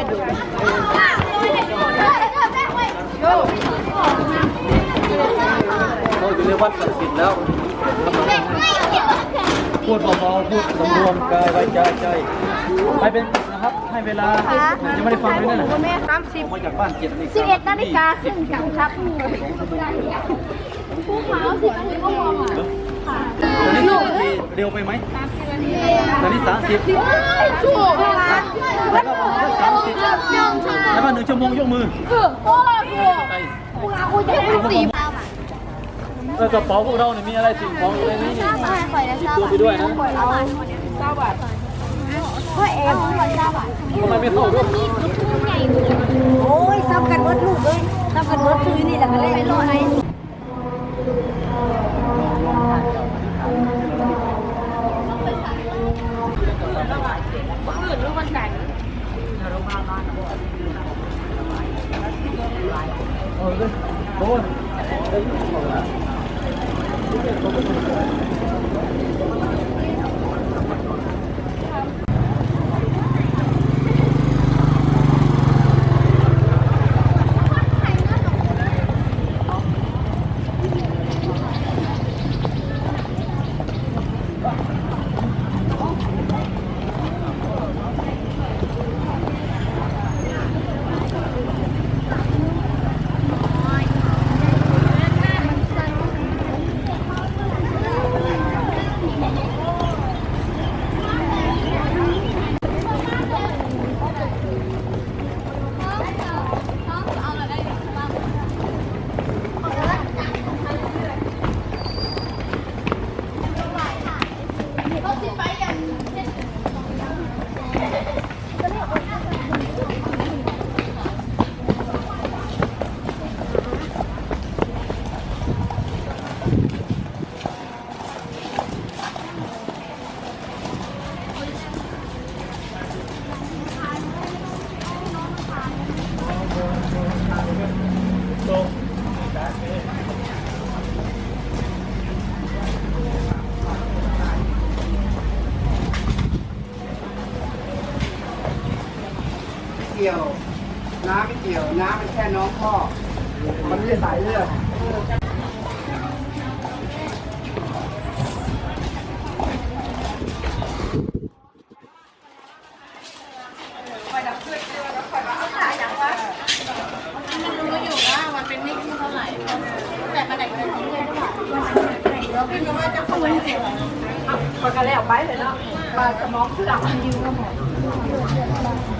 อยดูเราอยู่ในวัดศักดิ์สิทธิ์แล้วพูดเบาๆพูดสำรวมกายวาจาใจไปเป็นนะครับให้เวลายังไม่ได้ฟังเลยนะแม่สามสิบมาจากบ้านเจ็ดนาฬิกาสิบเอ็ดนาฬิกาครึ่งจังครับผู้ขาวสิบนาทีก็มองอะ เร็วไปไหมตอนนี้สามสิบถูกแล้วก็ประมาณสามสิบแล้วก็หนึ่งชั่วโมงยกมือคือโอ้ถูกไปกูจะเป็นสี่เออกระเป๋าพวกเราเนี่ยมีอะไรสิ่งของอะไรนี่นี่ปล่อยแล้วติดตัวไปด้วยนะเอาเก้าบาทก็เอ็มปล่อยเก้าบาททำไมไม่เข้าด้วยโอ้ยซ้ำกันวัด กี่ยว น้ำไม่เกี่ยว น้ำเป็นแค่น้องพ่อ มันไม่ใช่สายเลือดปากกาแล้วไปเลยเนาะปลาสมองคือหลังยืนก็หมด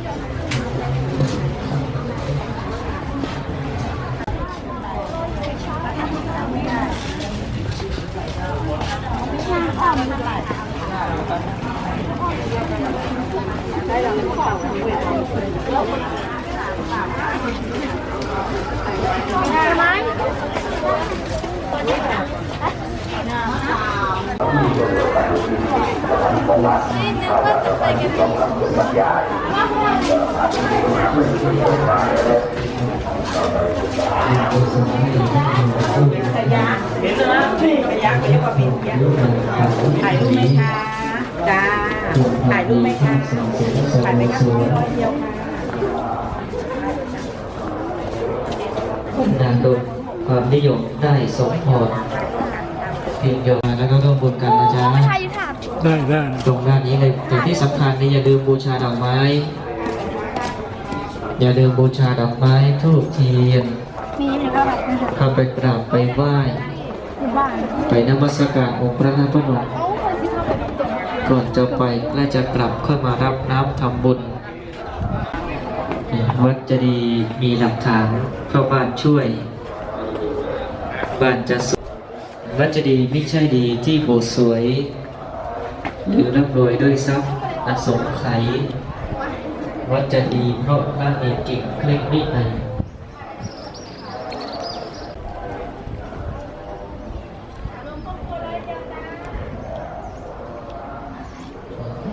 เห็นแล้วนี่ขยักขยักว่าเป็นยักถ่ายรูปไหมคะจ้าถ่ายรูปไหมคะถ่ายไหมคะร้อยเดียวค่ะนางดลความนิยมได้สมพรเพียงยอแล้วก็ร่วมบุญกันนะจ๊ะ ได้ได้ตรงด้านนี้เลยแต่ที่สำคัญนี่อย่าลืมบูชาดอกไม้ อย่าลืมบูชาดอกไม้ทูบเทียนมีเห็นว่าแบบนี้เข้าไปกราบไปไหว้คือบ้านไปนมัสการองค์พระธาตุพนมก่อนจะไปและจะกลับค่อยมารับน้ำทำบุญวัดจะดีมีหลักฐานเข้าบ้านช่วย บ้านจะสวยวัดจะดีไม่ใช่ดีที่โบสถ์สวย หรือร่ำรวยด้วยทรัพย์อสงไขยวัดจะดีเพราะพระเอกเก่งเคร่งวินัย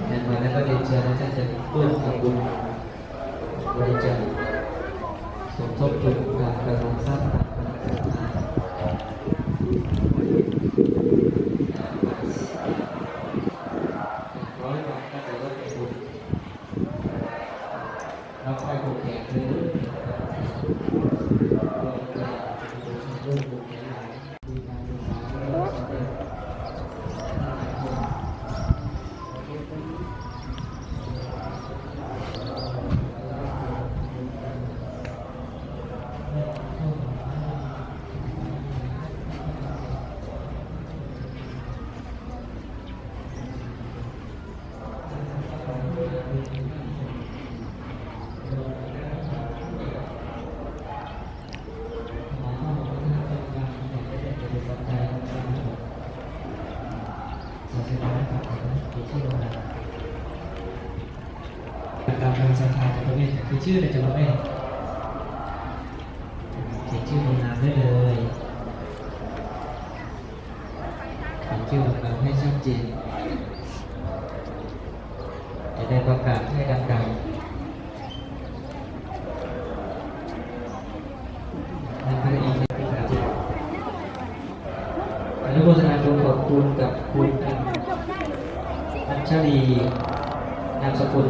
เดินแล้วก็เรียนเชิญท่านจะร่วมทำบุญบริจาคสมทบทุนการกระทำสร้าง บุกแดดเลยลูกแดดลูกแดด ประเภทคือชื่ออะไรจะประเภทเขียนชื่อลงนามได้เลยเขียนชื่อลงนามให้ชัดเจนจะได้ประกาศให้ดังๆนั่นคืออีกหนึ่งประการที่อนุโมทนาบุญขอบคุณกับคุณอัญชลีนามสกุล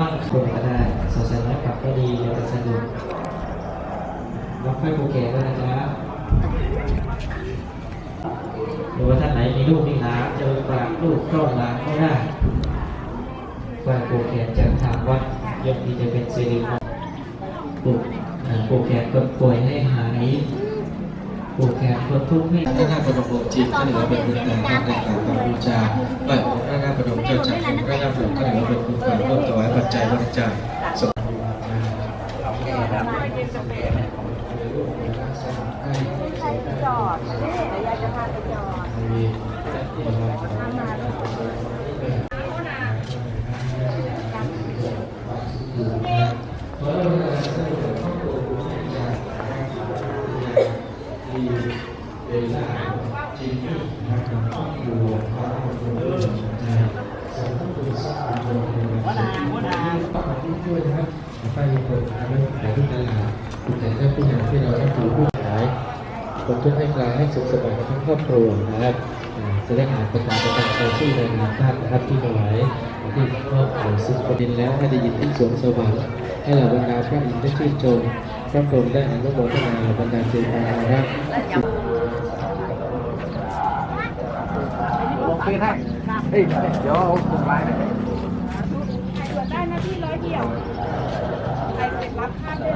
มั่งคงก็ได้สอดใส่ไม้ปักก็ดีแล้วแต่สะดวกรับไฟโปรแกรมด้นะจ๊ะหรือว่าท่านไหนมีลูกมีหลานเจะไปฝากลูกเข้าหลานก็ได้ฝากโปรแกรมจากทางวัดย่อมที่จะเป็นสิริมงคลปลูกโปรแกรมก็ป่วยให้หาย ปลูกแขนคนทุกข์ให้พระนาถบรมจิตก็เหลือเป็นบุญแต่พระในการกัมพูชาไหว้องค์พระนาถบรมเจ้าจากพระนาถบรมก็เหลือเป็นบุญแต่ร่วมถวายปัจจัยบริจาคสมจอดแต่ยายจะพาไปจอด ด้วยนะครับป้ายคนนะครับขายที่ตลาดคุณแต่ถ้าผู้ใหญ่ที่เราต้องถือผู้ขาย คนทุกให้กลายให้สุขสบายทั้งครอบครัวนะครับอ่าจะได้อ่านประกาศประกาศรายชื่อในนามท่านนะครับที่ถวายที่ครอบครัวสุขดินแล้วให้ได้ยินที่สวงสวรรค์ให้เหล่าบรรดาพระอินทร์ได้ชื่นชมพระพรหมได้อนุโมทนาเหล่าบรรดาเทวาอารักษ์ลงปีให้เฮ้ยเดี๋ยวเอาส่งไลน์ไปได้หน้าที่ร้อยเดียวใครเสร็จรับข้ามได้เลย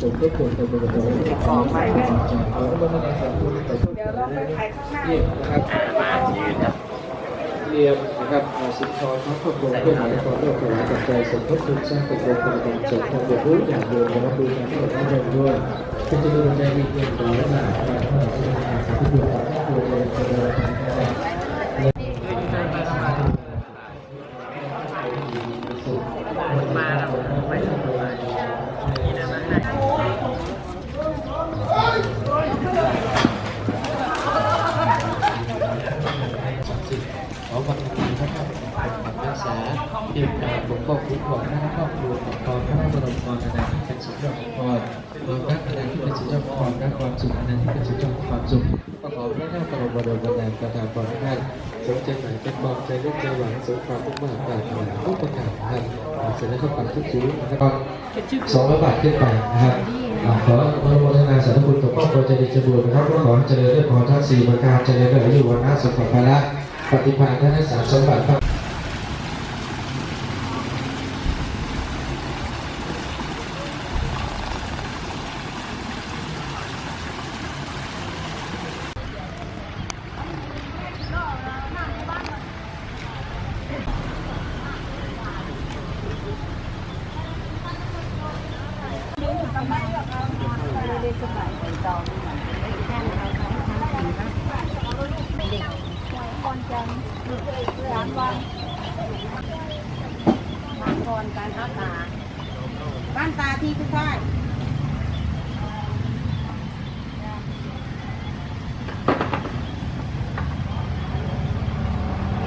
ผมก็ควรจะเป็นตัวขอไปแม่ขอพระบรมสาธุขอโทษเดี๋ยวเราไปถ่ายข้างหน้าเรียบนะครับเรียบนะครับสิทอนพระพุทธองค์เพื่อหมายความว่าถวายปัจจัยสมทบทุนสร้างเป็นโรงพยาบาลสงฆ์ทางเดียวรู้อย่างเดียวนะครับดูการที่เราได้ด้วยเป็นจำนวนใจอีกหนึ่งร้อยบาทครับขอให้สาธุบุญของครอบครัวยเจริญนะครับ มาแล้วไม่สบายนี่นะมาให้ ขอบังคับพระเจ้ารัก ษาเกี่ยวกับปกป้องคุ้มครองพระครอบครัวของพระบรมกรณาธิเป็นสุดยอดพรรวมทั้งคะแนนที่เป็นสุดยอดพรและความสุขคะแนนที่เป็นสุดยอดความสุขก็ขอพระเจ้าบรมบรมบันาประทานพรให้ท่านสมใจหมายเป็นบอกใจเลือกใจหวังสมความมุ่งมั่นปรารถนาทุกประการท่านเสร็จแล้วก็ปัดทุกชีวิตนนะครับสองร้อยบาทขึ้นไปนะครับขออนุโมทนาสาธุบุญกับครอบครัวเจริญเจริญนะครับก็ขอเจริญด้วยพรทั้งสี่ประการเจริญด้วยอายุวันนะสุขภาระปฏิภาณท่านสามสมบัติ บางคนการอาตาบ้านตาที่ทุกท่าน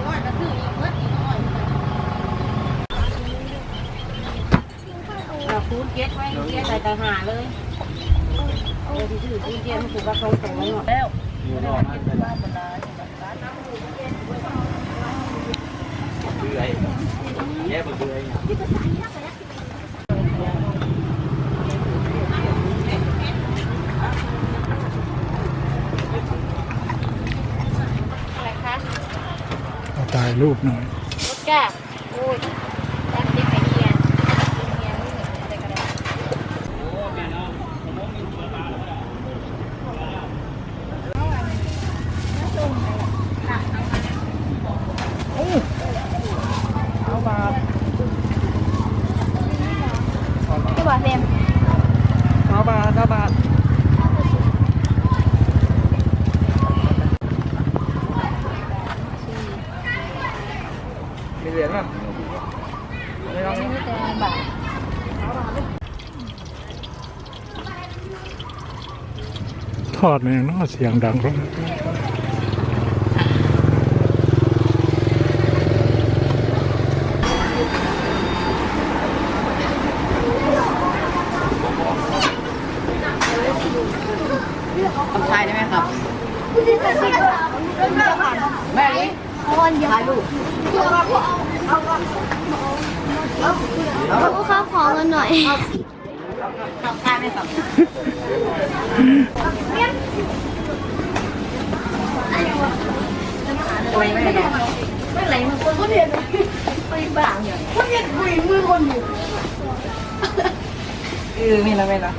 ว่าจะซื้ออีกเพิ่มอีกหน่อย เราคูณเก็ตไว้เก็ตใส่ตาหาเลยเออที่ถือคูณเก็ตมันถือว่าตรงตรงๆแล้วอยู่รอนั่นเป็นเบื่อแย่เบื่ออะไรคะายรูปหน่อยจ้าโอ้ยตั้งเด็กไปเรียนเรียนอะไรก็ได้ ที่บอกเซม เก้าบาทเก้าบาทมีเหรียญป่ะไม่ต้อง ไม่แต่บาท ทอดเนี่ยเนาะเสียงดังร้องทำชายได้ไหมครับ แม่เลยคนเดียวถ่ายรูปเขาขอเงินหน่อย ทำชายไหมครับตัวไม่ได้ไม่ไหลมันคนคนเดียวไปบ้างอย่างคนเดียวคุยมือคนอยู่เออมีแล้วไหมล่ะ